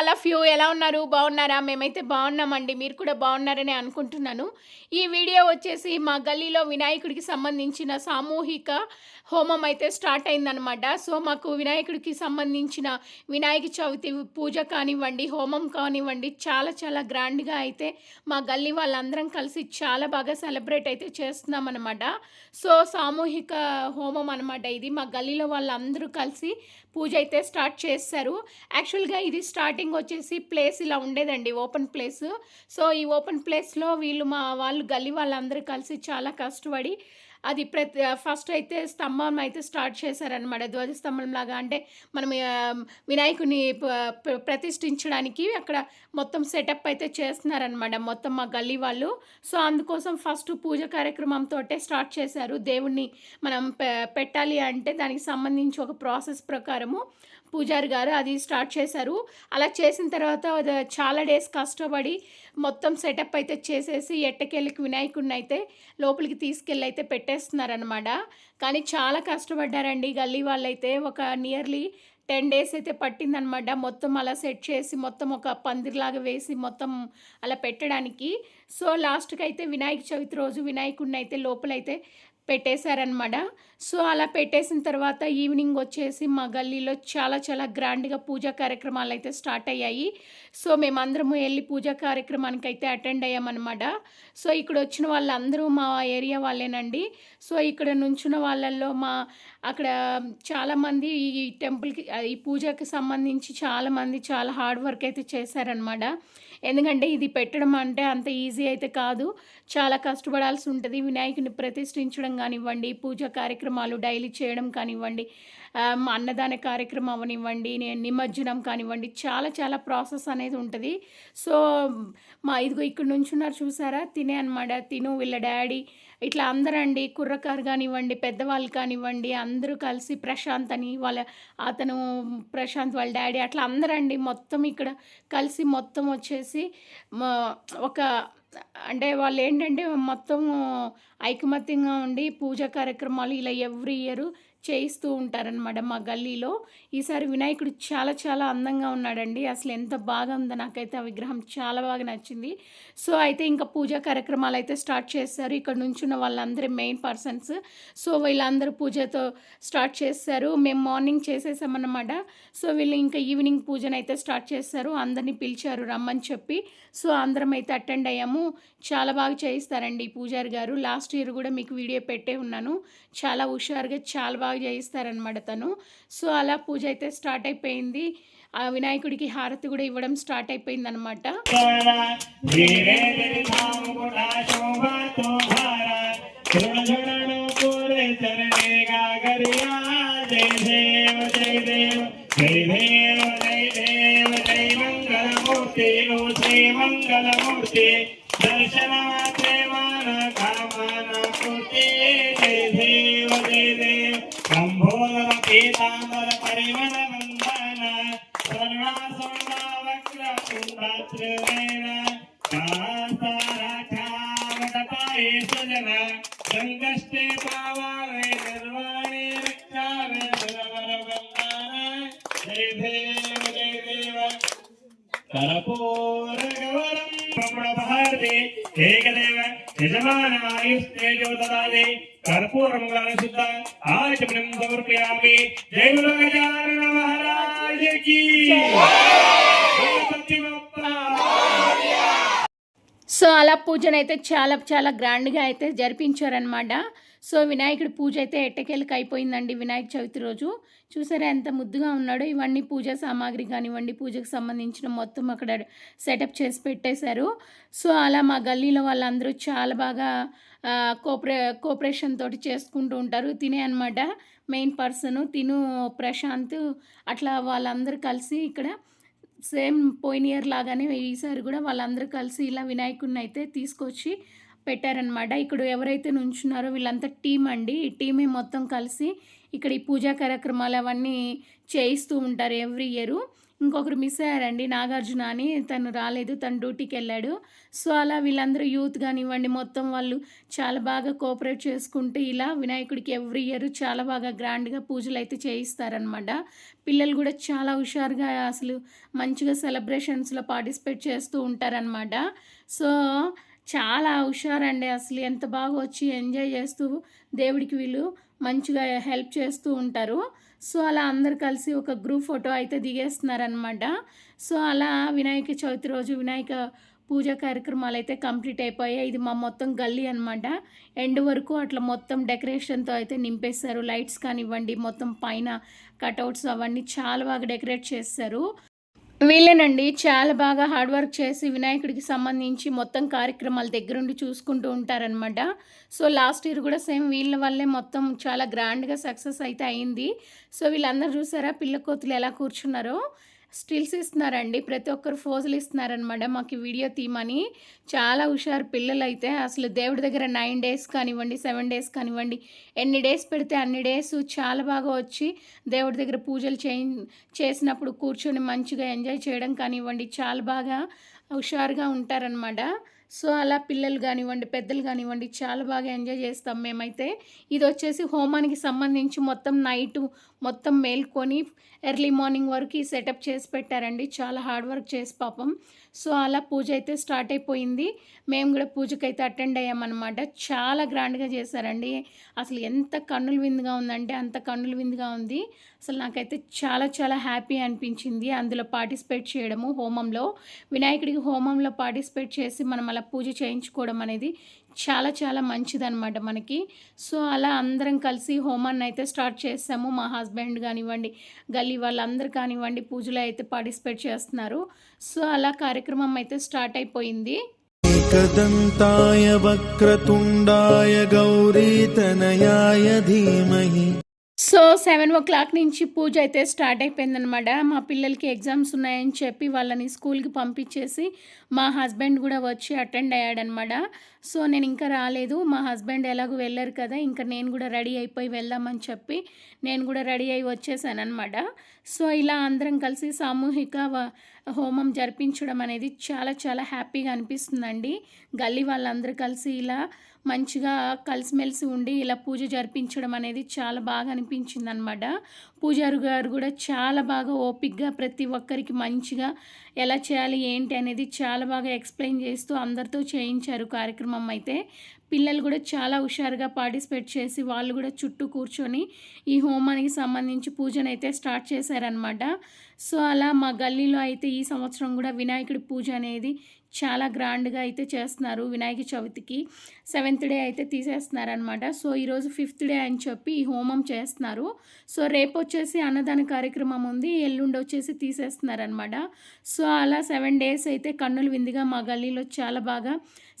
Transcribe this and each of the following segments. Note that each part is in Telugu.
ఆల్ ఆఫ్ యూ ఎలా ఉన్నారు? బాగున్నారా? మేమైతే బాగున్నామండి. మీరు కూడా బాగున్నారని అనుకుంటున్నాను. ఈ వీడియో వచ్చేసి మా గల్లీలో వినాయకుడికి సంబంధించిన సామూహిక హోమం అయితే స్టార్ట్ అయిందనమాట సో మాకు వినాయకుడికి సంబంధించిన వినాయక చవితి పూజ కానివ్వండి హోమం కానివ్వండి చాలా చాలా గ్రాండ్గా అయితే మా గల్లీ వాళ్ళందరం కలిసి చాలా బాగా సెలబ్రేట్ అయితే చేస్తున్నాం అనమాట సో సామూహిక హోమం అనమాట ఇది. మా గల్లీలో వాళ్ళందరూ కలిసి పూజ అయితే స్టార్ట్ చేస్తారు యాక్చువల్గా ఇది స్టార్టింగ్ వచ్చేసి ప్లేస్ ఇలా ఉండేదండి ఓపెన్ ప్లేస్. సో ఈ ఓపెన్ ప్లేస్లో వీళ్ళు మా వాళ్ళు గల్లీ వాళ్ళందరూ కలిసి చాలా కష్టపడి అది ప్రతి ఫస్ట్ అయితే స్తంభం అయితే స్టార్ట్ చేశారనమాట ధ్వజస్తంభం లాగా అంటే మనం వినాయకుని ప్రతిష్ఠించడానికి అక్కడ మొత్తం సెటప్ అయితే చేస్తున్నారనమాట మొత్తం మా గల్లీ వాళ్ళు. సో అందుకోసం ఫస్ట్ పూజ కార్యక్రమంతో స్టార్ట్ చేశారు. దేవుణ్ణి మనం పె- పెట్టాలి అంటే దానికి సంబంధించి ఒక ప్రాసెస్ ప్రకారము పూజారి గారు అది స్టార్ట్ చేశారు. అలా చేసిన తర్వాత అది చాలా డేస్ కష్టపడి మొత్తం సెటప్ అయితే చేసేసి ఎట్టకేళ్ళకి వినాయకుడిని అయితే లోపలికి తీసుకెళ్ళి అయితే పెట్టేస్తున్నారనమాట కానీ చాలా కష్టపడ్డారండి. గల్లీ వాళ్ళైతే ఒక నియర్లీ టెన్ డేస్ అయితే పట్టిందనమాట మొత్తం అలా సెట్ చేసి మొత్తం ఒక పందిరిలాగా వేసి మొత్తం అలా పెట్టడానికి. సో లాస్ట్కి అయితే వినాయక చవితి రోజు వినాయకుడిని అయితే లోపలైతే పెట్టేశారనమాట సో అలా పెట్టేసిన తర్వాత ఈవినింగ్ వచ్చేసి మా గల్లీలో చాలా చాలా గ్రాండ్గా పూజా కార్యక్రమాలు అయితే స్టార్ట్ అయ్యాయి. సో మేమందరము వెళ్ళి పూజా కార్యక్రమానికి అయితే అటెండ్ అయ్యామన్నమాట. సో ఇక్కడ వచ్చిన వాళ్ళందరూ మా ఏరియా వాళ్ళేనండి. సో ఇక్కడ నుంచున్న వాళ్ళల్లో మా అక్కడ చాలామంది ఈ టెంపుల్కి ఈ పూజకి సంబంధించి చాలామంది చాలా హార్డ్ వర్క్ అయితే చేశారనమాట ఎందుకంటే ఇది పెట్టడం అంటే అంత ఈజీ అయితే కాదు. చాలా కష్టపడాల్సి ఉంటుంది. వినాయకుని ప్రతిష్ఠించడం కానివ్వండి పూజా కార్యక్రమాలు డైలీ చేయడం కానివ్వండి అన్నదాన కార్యక్రమం అవనివ్వండి నేను నిమజ్జనం కానివ్వండి చాలా చాలా ప్రాసెస్ అనేది ఉంటుంది. సో మా ఇదిగో ఇక్కడ నుంచి ఉన్నారు చూసారా? తినే అనమాట తిను వీళ్ళ డాడీ. ఇట్లా అందరండి కుర్రకారు కానివ్వండి పెద్దవాళ్ళు కానివ్వండి అందరూ కలిసి ప్రశాంత్ అని వాళ్ళ అతను ప్రశాంత్ వాళ్ళ డాడీ అట్లా అందరండి మొత్తం ఇక్కడ కలిసి మొత్తం వచ్చేసి ఒక అంటే వాళ్ళు ఏంటంటే మొత్తం ఐకమత్యంగా ఉండి పూజా కార్యక్రమాలు ఇలా ఎవ్రీ ఇయర్ చేయిస్తూ ఉంటారనమాట మా గల్లీలో. ఈసారి వినాయకుడు చాలా చాలా అందంగా ఉన్నాడండి. అసలు ఎంత బాగా ఉందో నాకైతే ఆ విగ్రహం చాలా బాగా నచ్చింది. సో అయితే ఇంకా పూజా కార్యక్రమాలు అయితే స్టార్ట్ చేస్తారు. ఇక్కడ నుంచున్న వాళ్ళందరూ మెయిన్ పర్సన్స్. సో వీళ్ళందరూ పూజతో స్టార్ట్ చేస్తారు. మేము మార్నింగ్ చేసేసామన్నమాట. సో వీళ్ళు ఇంకా ఈవినింగ్ పూజను అయితే స్టార్ట్ చేస్తారు. అందరినీ పిలిచారు రమ్మని చెప్పి. సో అందరం అయితే అటెండ్ అయ్యాము. చాలా బాగా చేయిస్తారండి ఈ పూజారి గారు. లాస్ట్ ఇయర్ కూడా మీకు వీడియో పెట్టే ఉన్నాను. చాలా హుషారుగా చాలా బాగా బాగా చేయిస్తారనమాట తను. సో అలా పూజ అయితే స్టార్ట్ అయిపోయింది. ఆ వినాయకుడికి హారతి కూడా ఇవ్వడం స్టార్ట్ అయిపోయింది అనమాట దర్శన श्वेताम्बर परिमल वंदन सर्वा सोना वक्र कुंभत्रिवेण कासाराठावटपाये सजन गंगस्ते पावावे सर्वाणि रक्षावे सुरवर वंदन जय देव जय देव। कर्पूर गवरं प्रभुण भारती एकदेव यजमानायुस्ते ज्योतदादे। ददाति कर्पूरमङ्गलशुद्ध आचमनं समर्पयामि जय गुरु गजानन महाराज की गणपति बप्पा సో అలా పూజను అయితే చాలా చాలా గ్రాండ్గా అయితే జరిపించారనమాట సో వినాయకుడి పూజ అయితే ఎట్టకేళ్ళకి అయిపోయిందండి వినాయక చవితి రోజు. చూసారా ఎంత ముద్దుగా ఉన్నాడో. ఇవన్నీ పూజా సామాగ్రి కానివ్వండి పూజకు సంబంధించిన మొత్తం అక్కడ సెటప్ చేసి పెట్టేశారు. సో అలా మా గల్లీలో వాళ్ళందరూ చాలా బాగా కోపరే కోఆపరేషన్ తోటి చేసుకుంటూ ఉంటారు. తినే అనమాట మెయిన్ పర్సన్. తిను ప్రశాంత్. అట్లా వాళ్ళందరూ కలిసి ఇక్కడ సేమ్ పోయిన ఇయర్ లాగానే ఈసారి కూడా వాళ్ళందరూ కలిసి ఇలా వినాయకుడిని అయితే తీసుకొచ్చి పెట్టారనమాట ఇక్కడ ఎవరైతే నుంచున్నారో వీళ్ళంతా టీం అండి. ఈ టీమే మొత్తం కలిసి ఇక్కడ ఈ పూజా కార్యక్రమాలు అవన్నీ చేయిస్తూ ఉంటారు ఎవ్రీ ఇయర్. ఇంకొకరు మిస్ అయ్యారండి నాగార్జున అని. తను రాలేదు తను డ్యూటీకి వెళ్ళాడు. సో అలా వీళ్ళందరూ యూత్ కానివ్వండి మొత్తం వాళ్ళు చాలా బాగా కోఆపరేట్ చేసుకుంటూ ఇలా వినాయకుడికి ఎవ్రీ ఇయర్ చాలా బాగా గ్రాండ్గా పూజలు అయితే చేయిస్తారనమాట పిల్లలు కూడా చాలా హుషారుగా అసలు మంచిగా సెలబ్రేషన్స్లో పార్టిసిపేట్ చేస్తూ ఉంటారనమాట సో చాలా హుషారండి అసలు. ఎంత బాగా వచ్చి ఎంజాయ్ చేస్తూ దేవుడికి వీళ్ళు మంచిగా హెల్ప్ చేస్తూ ఉంటారు. సో అలా అందరు కలిసి ఒక గ్రూప్ ఫోటో అయితే దిగేస్తున్నారనమాట సో అలా వినాయక చవితి రోజు వినాయక పూజ కార్యక్రమాలు అయితే కంప్లీట్ అయిపోయాయి. ఇది మా మొత్తం గల్లీ అనమాట ఎండ్ వరకు అట్లా మొత్తం డెకరేషన్తో అయితే నింపేస్తారు లైట్స్ కానివ్వండి మొత్తం పైన కటౌట్స్ అవన్నీ చాలా బాగా డెకరేట్ చేస్తారు వీళ్ళేనండి చాలా బాగా హార్డ్ వర్క్ చేసి వినాయకుడికి సంబంధించి మొత్తం కార్యక్రమాలు దగ్గరుండి చూసుకుంటూ ఉంటారనమాట సో లాస్ట్ ఇయర్ కూడా సేమ్ వీళ్ళ వల్లే మొత్తం చాలా గ్రాండ్గా సక్సెస్ అయితే అయింది. సో వీళ్ళందరూ చూసారా పిల్ల కోతులు ఎలా కూర్చున్నారో? స్టిల్స్ ఇస్తున్నారండి. ప్రతి ఒక్కరు ఫోజులు ఇస్తున్నారనమాట మాకు వీడియో తీమని చాలా హుషారు పిల్లలు అయితే అసలు దేవుడి దగ్గర నైన్ డేస్ కానివ్వండి సెవెన్ డేస్ కానివ్వండి ఎన్ని డేస్ పెడితే అన్ని డేస్ చాలా బాగా వచ్చి దేవుడి దగ్గర పూజలు చే చేసినప్పుడు కూర్చొని మంచిగా ఎంజాయ్ చేయడం కానివ్వండి చాలా బాగా హుషారుగా ఉంటారనమాట సో అలా పిల్లలు కానివ్వండి పెద్దలు కానివ్వండి చాలా బాగా ఎంజాయ్ చేస్తాం మేమైతే. ఇది వచ్చేసి హోమానికి సంబంధించి మొత్తం నైట్ మొత్తం మేల్కొని ఎర్లీ మార్నింగ్ వరకు ఈ సెటప్ చేసి పెట్టారండి. చాలా హార్డ్ వర్క్ చేసి పాపం. సో అలా పూజ అయితే స్టార్ట్ అయిపోయింది. మేము కూడా పూజకైతే అటెండ్ అయ్యామన్నమాట. చాలా గ్రాండ్గా చేశారండి. అసలు ఎంత కన్నుల విందుగా ఉందంటే అంత కన్నుల విందుగా ఉంది. అసలు నాకైతే చాలా చాలా హ్యాపీ అనిపించింది. అందులో పార్టిసిపేట్ చేయడము హోమంలో వినాయకుడికి హోమంలో పార్టిసిపేట్ చేసి మనం అలా పూజ చేయించుకోవడం అనేది చాలా చాలా మంచిదనమాట మనకి. సో అలా అందరం కలిసి హోమాన్ని అయితే స్టార్ట్ చేసాము. మా హస్బెండ్ కానివ్వండి గల్లీ వాళ్ళందరూ కానివ్వండి పూజలు అయితే పార్టిసిపేట్ చేస్తున్నారు. సో అలా కార్యక్రమం అయితే స్టార్ట్ అయిపోయింది. ఏకదంతాయ వక్రతుండాయ గౌరీతనయాయ ధీమహి. సో సెవెన్ ఓ క్లాక్ నుంచి పూజ అయితే స్టార్ట్ అయిపోయిందనమాట మా పిల్లలకి ఎగ్జామ్స్ ఉన్నాయని చెప్పి వాళ్ళని స్కూల్కి పంపించేసి మా హస్బెండ్ కూడా వచ్చి అటెండ్ అయ్యాడనమాట సో నేను ఇంకా రాలేదు. మా హస్బెండ్ ఎలాగో వెళ్ళారు కదా ఇంకా నేను కూడా రెడీ అయిపోయి వెళ్దామని చెప్పి నేను కూడా రెడీ అయి వచ్చేసాను సో ఇలా అందరం కలిసి సామూహిక హోమం జరిపించడం అనేది చాలా చాలా హ్యాపీగా అనిపిస్తుందండి. గల్లీ వాళ్ళందరూ కలిసి ఇలా మంచిగా కలిసిమెలిసి ఉండి ఇలా పూజ జరిపించడం అనేది చాలా బాగా అనిపించింది అనమాట పూజారి గారు కూడా చాలా బాగా ఓపిక్గా ప్రతి ఒక్కరికి మంచిగా ఎలా చేయాలి ఏంటి అనేది చాలా బాగా ఎక్స్ప్లెయిన్ చేస్తూ అందరితో చేయించారు కార్యక్రమం అయితే. పిల్లలు కూడా చాలా హుషారుగా పార్టిసిపేట్ చేసి వాళ్ళు కూడా చుట్టూ కూర్చొని ఈ హోమానికి సంబంధించి పూజనైతే స్టార్ట్ చేశారనమాట. సో అలా మా గల్లీలో అయితే ఈ సంవత్సరం కూడా వినాయకుడి పూజ అనేది చాలా గ్రాండ్గా అయితే చేస్తున్నారు వినాయక చవితికి. సెవెంత్ డే అయితే తీసేస్తున్నారనమాట సో ఈరోజు ఫిఫ్త్ డే అని చెప్పి ఈ హోమం చేస్తున్నారు. సో రేపు వచ్చేసి అన్నదాన కార్యక్రమం ఉంది. ఎల్లుండి వచ్చేసి తీసేస్తున్నారనమాట సో అలా సెవెన్ డేస్ అయితే కన్నులు విందుగా మా గల్లీలో చాలా బాగా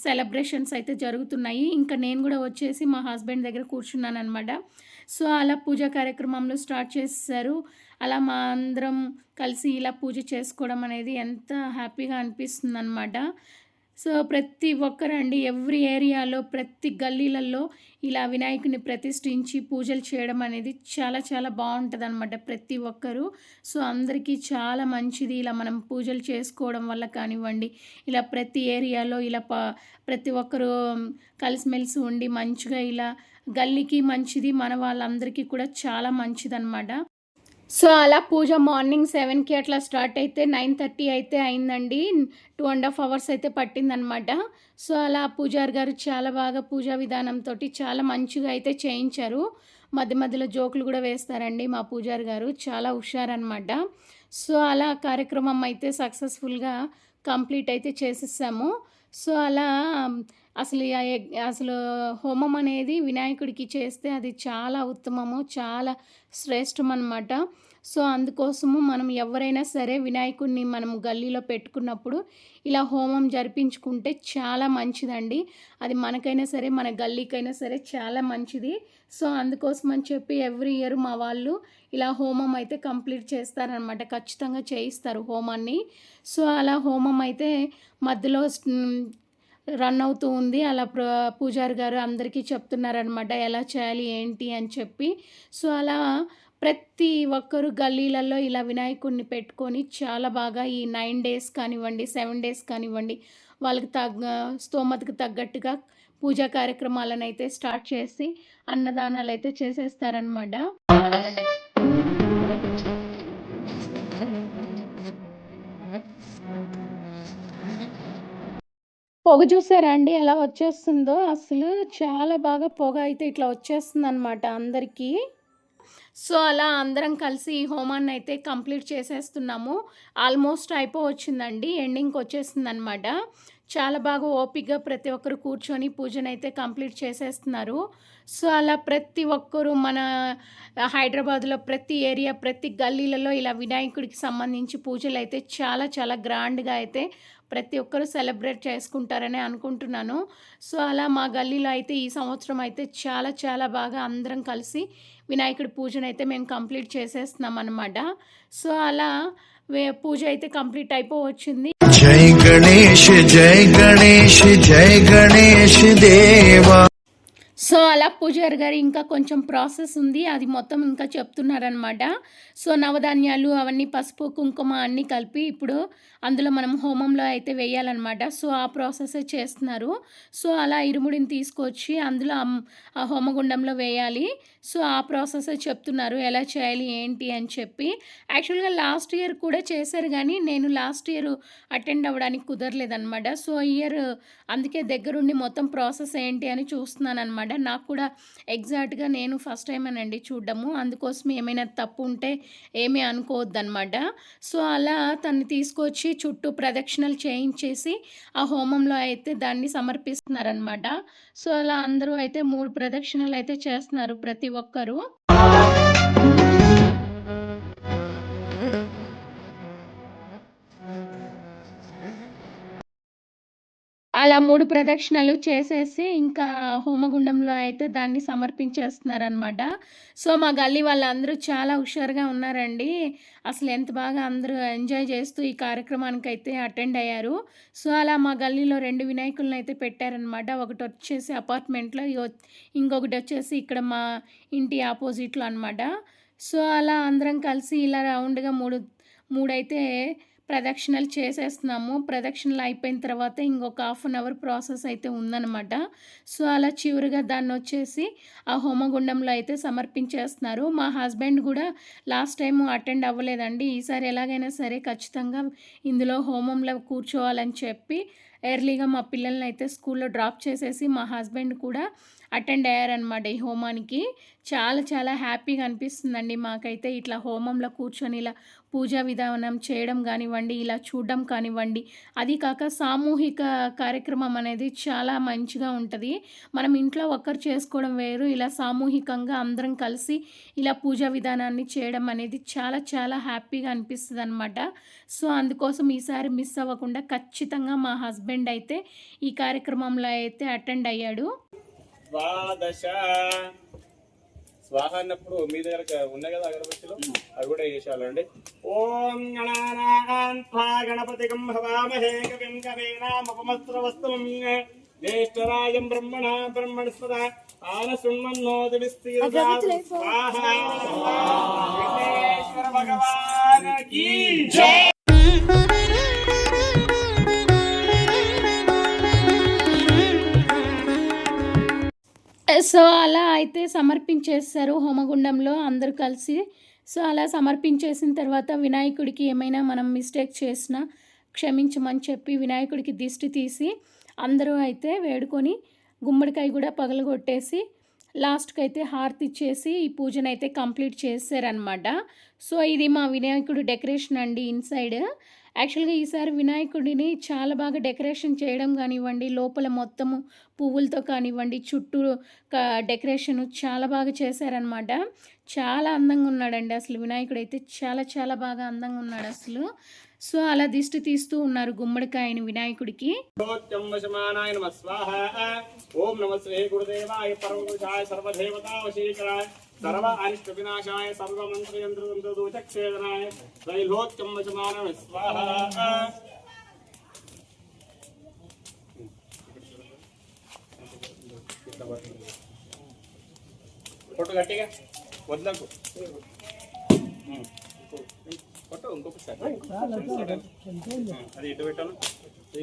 సెలబ్రేషన్స్ అయితే జరుగుతున్నాయి. ఇంకా నేను కూడా వచ్చేసి మా హస్బెండ్ దగ్గర కూర్చున్నాను అనమాట సో అలా పూజా కార్యక్రమంలో స్టార్ట్ చేసేసారు అలా మా అందరం కలిసి ఇలా పూజ చేసుకోవడం అనేది ఎంత హ్యాపీగా అనిపిస్తుంది అనమాట సో ప్రతి ఒక్కరండి ఎవ్రీ ఏరియాలో ప్రతి గల్లీలలో ఇలా వినాయకుని ప్రతిష్ఠించి పూజలు చేయడం అనేది చాలా చాలా బాగుంటుంది అనమాట ప్రతి ఒక్కరూ. సో అందరికీ చాలా మంచిది ఇలా మనం పూజలు చేసుకోవడం వల్ల కానివ్వండి ఇలా ప్రతి ఏరియాలో ఇలా ప ప్రతి ఒక్కరూ కలిసిమెలిసి ఉండి మంచిగా ఇలా గల్లీకి మంచిది మన వాళ్ళందరికీ కూడా చాలా మంచిదన్నమాట. సో అలా పూజ మార్నింగ్ సెవెన్కి అట్లా స్టార్ట్ అయితే నైన్ థర్టీ అయితే అయిందండి. టూ అండ్ హాఫ్ అవర్స్ అయితే పట్టిందనమాట. సో అలా పూజారి గారు చాలా బాగా పూజా విధానంతో చాలా మంచిగా అయితే చేయించారు. మధ్య మధ్యలో జోకులు కూడా వేస్తారండి మా పూజారి గారు. చాలా హుషారనమాట. సో అలా కార్యక్రమం అయితే సక్సెస్ఫుల్గా కంప్లీట్ అయితే చేసేసాము. సో అలా అసలు అసలు హోమం అనేది వినాయకుడికి చేస్తే అది చాలా ఉత్తమము చాలా శ్రేష్టం అనమాట సో అందుకోసము మనం ఎవరైనా సరే వినాయకుడిని మనం గల్లీలో పెట్టుకున్నప్పుడు ఇలా హోమం జరిపించుకుంటే చాలా మంచిదండి. అది మనకైనా సరే మన గల్లీకైనా సరే చాలా మంచిది. సో అందుకోసం అని చెప్పి ఎవ్రీ ఇయర్ మా వాళ్ళు ఇలా హోమం అయితే కంప్లీట్ చేస్తారనమాట. ఖచ్చితంగా చేయిస్తారు హోమాన్ని. సో అలా హోమం అయితే మధ్యలో రన్ అవుతూ ఉంది. అలా ప్ర పూజారి గారు అందరికీ చెప్తున్నారనమాట ఎలా చేయాలి ఏంటి అని చెప్పి. సో అలా ప్రతి ఒక్కరు గల్లీలలో ఇలా వినాయకుడిని పెట్టుకొని చాలా బాగా ఈ నైన్ డేస్ కానివ్వండి సెవెన్ డేస్ కానివ్వండి వాళ్ళకి తగ్గ స్తోమతకు తగ్గట్టుగా పూజా కార్యక్రమాలను అయితే స్టార్ట్ చేసి అన్నదానాలు అయితే చేసేస్తారనమాట పొగ చూసారా అండి? ఎలా వచ్చేస్తుందో? అసలు చాలా బాగా పొగ అయితే ఇట్లా వచ్చేస్తుంది అనమాట అందరికీ. సో అలా అందరం కలిసి ఈ హోమాన్ని అయితే కంప్లీట్ చేసేస్తున్నాము. ఆల్మోస్ట్ అయిపో వచ్చిందండి ఎండింగ్కి వచ్చేసింది అనమాట చాలా బాగా ఓపిక్గా ప్రతి ఒక్కరు కూర్చొని పూజనైతే కంప్లీట్ చేసేస్తున్నారు. సో అలా ప్రతి ఒక్కరు మన హైదరాబాద్లో ప్రతి ఏరియా ప్రతి గల్లీలలో ఇలా వినాయకుడికి సంబంధించి పూజలు అయితే చాలా చాలా గ్రాండ్గా అయితే ప్రతి ఒక్కరు సెలబ్రేట్ చేసుకుంటారని అనుకుంటున్నాను. సో అలా మా గల్లీలో అయితే ఈ సంవత్సరం అయితే చాలా చాలా బాగా అందరం కలిసి వినాయకుడి పూజను అయితే మేము కంప్లీట్ చేసేస్తున్నాం అనమాట సో అలా పూజ అయితే కంప్లీట్ అయిపో వచ్చింది గణేష్ జై గణేష్ జై గణేష్ దేవా సో అలా పూజారి గారు ఇంకా కొంచెం ప్రాసెస్ ఉంది అది మొత్తం ఇంకా చెప్తున్నారనమాట సో నవధాన్యాలు అవన్నీ పసుపు కుంకుమ అన్నీ కలిపి ఇప్పుడు అందులో మనం హోమంలో అయితే వేయాలన్నమాట. సో ఆ ప్రాసెసే చేస్తున్నారు. సో అలా ఇరుముడిని తీసుకొచ్చి అందులో ఆ హోమగుండంలో వేయాలి. సో ఆ ప్రాసెస్ చెప్తున్నారు? ఎలా చేయాలి? ఏంటి? అని చెప్పి యాక్చువల్గా లాస్ట్ ఇయర్ కూడా చేశారు కానీ నేను లాస్ట్ ఇయర్ అటెండ్ అవ్వడానికి కుదరలేదనమాట సో ఇయర్ అందుకే దగ్గరుండి మొత్తం ప్రాసెస్ ఏంటి అని చూస్తున్నాను అనమాట నాకు కూడా ఎగ్జాక్ట్గా నేను ఫస్ట్ టైం అనండి చూడడము. అందుకోసం ఏమైనా తప్పు ఉంటే ఏమీ అనుకోవద్దనమాట సో అలా తను తీసుకొచ్చి చుట్టూ ప్రదక్షిణలు చేయించేసి ఆ హోమంలో అయితే దాన్ని సమర్పిస్తున్నారనమాట సో అలా అందరూ అయితే మూడు ప్రదక్షిణలు అయితే చేస్తున్నారు ప్రతి ఒక్కరూ అలా మూడు ప్రదక్షిణలు చేసేసి ఇంకా హోమగుండంలో అయితే దాన్ని సమర్పించేస్తున్నారనమాట సో మా గల్లీ వాళ్ళందరూ చాలా హుషారుగా ఉన్నారండి. అసలు ఎంత బాగా అందరూ ఎంజాయ్ చేస్తూ ఈ కార్యక్రమానికి అయితే అటెండ్ అయ్యారు. సో అలా మా గల్లీలో రెండు వినాయకులను అయితే పెట్టారనమాట ఒకటి వచ్చేసి అపార్ట్మెంట్లో ఇంకొకటి వచ్చేసి ఇక్కడ మా ఇంటి ఆపోజిట్లో అనమాట సో అలా అందరం కలిసి ఇలా రౌండ్గా మూడు మూడైతే ప్రదక్షిణలు చేసేస్తున్నాము. ప్రదక్షిణలు అయిపోయిన తర్వాత ఇంకొక హాఫ్ అన్ అవర్ ప్రాసెస్ అయితే ఉందన్నమాట. సో అలా చివరిగా దాన్ని వచ్చేసి ఆ హోమగుండంలో అయితే సమర్పించేస్తున్నారు. మా హస్బెండ్ కూడా లాస్ట్ టైం అటెండ్ అవ్వలేదండి. ఈసారి ఎలాగైనా సరే ఖచ్చితంగా ఇందులో హోమంలో కూర్చోవాలని చెప్పి ఎర్లీగా మా పిల్లల్ని అయితే స్కూల్లో డ్రాప్ చేసేసి మా హస్బెండ్ కూడా అటెండ్ అయ్యారనమాట ఈ హోమానికి. చాలా చాలా హ్యాపీగా అనిపిస్తుందండి మాకైతే. ఇట్లా హోమంలో కూర్చొని ఇలా పూజా విధానం చేయడం కానివ్వండి ఇలా చూడడం కానివ్వండి అది కాక సామూహిక కార్యక్రమం అనేది చాలా మంచిగా ఉంటుంది. మనం ఇంట్లో ఒక్కరు చేసుకోవడం వేరు ఇలా సామూహికంగా అందరం కలిసి ఇలా పూజా విధానాన్ని చేయడం అనేది చాలా చాలా హ్యాపీగా అనిపిస్తుంది అనమాట సో అందుకోసం ఈసారి మిస్ అవ్వకుండా ఖచ్చితంగా మా హస్బెండ్ అయితే ఈ కార్యక్రమంలో అయితే అటెండ్ అయ్యాడు. ద్వాదశ స్వాహ అన్నప్పుడు మీ దగ్గర ఉన్నాయి కదా అగరబత్తిలో? అవి కూడా వేసేయాలండి ఓం గణానాన్ త్వా గణపతికం భవామహే కవిం కవీనాముపమస్త్రవస్తుం జ్యేష్ఠరాజం బ్రహ్మణ బ్రహ్మణస్పద ఆనశృణ్వన్నోదివిస్తీర్ఘ స్వాహ. భగవాన్ సో అలా అయితే సమర్పించేస్తారు హోమగుండంలో అందరూ కలిసి. సో అలా సమర్పించేసిన తర్వాత వినాయకుడికి ఏమైనా మనం మిస్టేక్ చేసినా క్షమించమని చెప్పి వినాయకుడికి దిష్టి తీసి అందరూ అయితే వేడుకొని గుమ్మడికాయ కూడా పగలగొట్టేసి లాస్ట్కి అయితే హారతి ఇచ్చేసి ఈ పూజను అయితే కంప్లీట్ చేశారనమాట సో ఇది మా వినాయకుడు డెకరేషన్ అండి ఇన్సైడ్. యాక్చువల్గా ఈసారి వినాయకుడిని చాలా బాగా డెకరేషన్ చేయడం కానివ్వండి లోపల మొత్తము పువ్వులతో కానివ్వండి చుట్టూ డెకరేషన్ చాలా బాగా చేశారనమాట చాలా అందంగా ఉన్నాడండి అసలు వినాయకుడు అయితే చాలా చాలా బాగా అందంగా ఉన్నాడు అసలు. సో అలా దిష్టి తీస్తూ ఉన్నారు గుమ్మడికాయని వినాయకుడికి. సర్వ అనిష్ట వినాశాయ సర్వ మంత్ర యంత్ర దూచక్షేదనాయ త్రైలోక్యం వశమాన స్వాహ. ఫోటో గట్టిగా వద్దకు ఉమ్. కొట్టు ఇంకొకసారి అది ఇటు పెట్టాను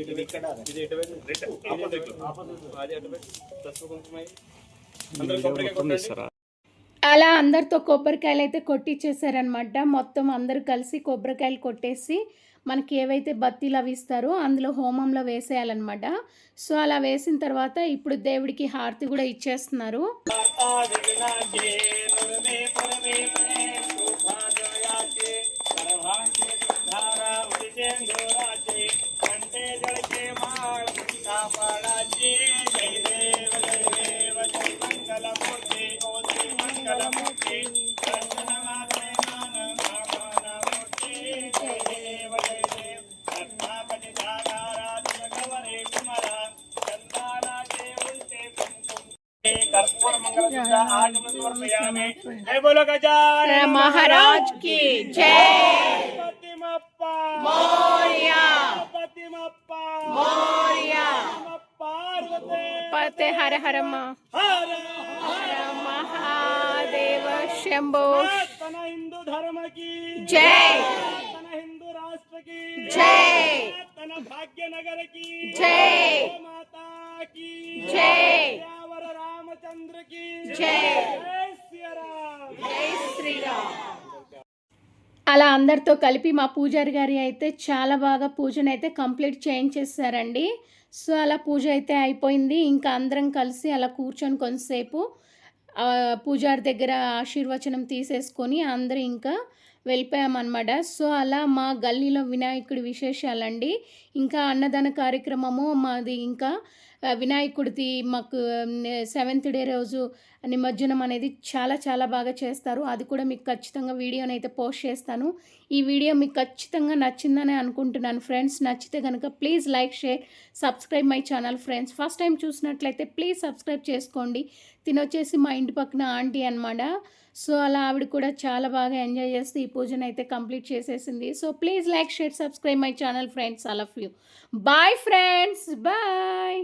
ఇది ఇక్కడ. ఇది ఇటు పెట్టు ఆపోజిట్ అది అటు పెట్టు పసుపు కుంకుమ వేయి. అందరూ కొబ్బరికాయ కొట్టండి. అలా అందరితో కొబ్బరికాయలు అయితే కొట్టించేసారనమాట మొత్తం అందరూ కలిసి కొబ్బరికాయలు కొట్టేసి మనకి ఏవైతే బత్తీలు అవి ఇస్తారో అందులో హోమంలో వేసేయాలన్నమాట. సో అలా వేసిన తర్వాత ఇప్పుడు దేవుడికి హారతి కూడా ఇచ్చేస్తున్నారు. जय बोलो महाराज की जय। पते हर हर मा। हर महादेव शंभो। हिंदू धर्म की। जय। हिंदू राष्ट्र की। जय। भाग्य नगर की। जय माता की। जय। అలా అందరితో కలిపి మా పూజారి గారి అయితే చాలా బాగా పూజను అయితే కంప్లీట్ చేయించేసారండి. సో అలా పూజ అయితే అయిపోయింది. ఇంకా అందరం కలిసి అలా కూర్చొని కొంతసేపు పూజారి దగ్గర ఆశీర్వచనం తీసేసుకొని అందరూ ఇంకా వెళ్ళిపోయామన్నమాట. సో అలా మా గల్లీలో వినాయకుడి విశేషాలండి. ఇంకా అన్నదాన కార్యక్రమము మాది ఇంకా వినాయకుడిది మాకు సెవెంత్ డే రోజు నిమజ్జనం అనేది చాలా చాలా బాగా చేస్తారు. అది కూడా మీకు ఖచ్చితంగా వీడియోని అయితే పోస్ట్ చేస్తాను. ఈ వీడియో మీకు ఖచ్చితంగా నచ్చిందని అనుకుంటున్నాను ఫ్రెండ్స్. నచ్చితే కనుక please like share subscribe my channel friends. First time చూసినట్లయితే ప్లీజ్ సబ్స్క్రైబ్ చేసుకోండి. తినొచ్చేసి మా ఇంటి పక్కన ఆంటీ అనమాట సో అలా ఆవిడ కూడా చాలా బాగా ఎంజాయ్ చేస్తూ ఈ పూజను అయితే కంప్లీట్ చేసేసింది. So please like share subscribe my channel friends all of you. Bye friends bye.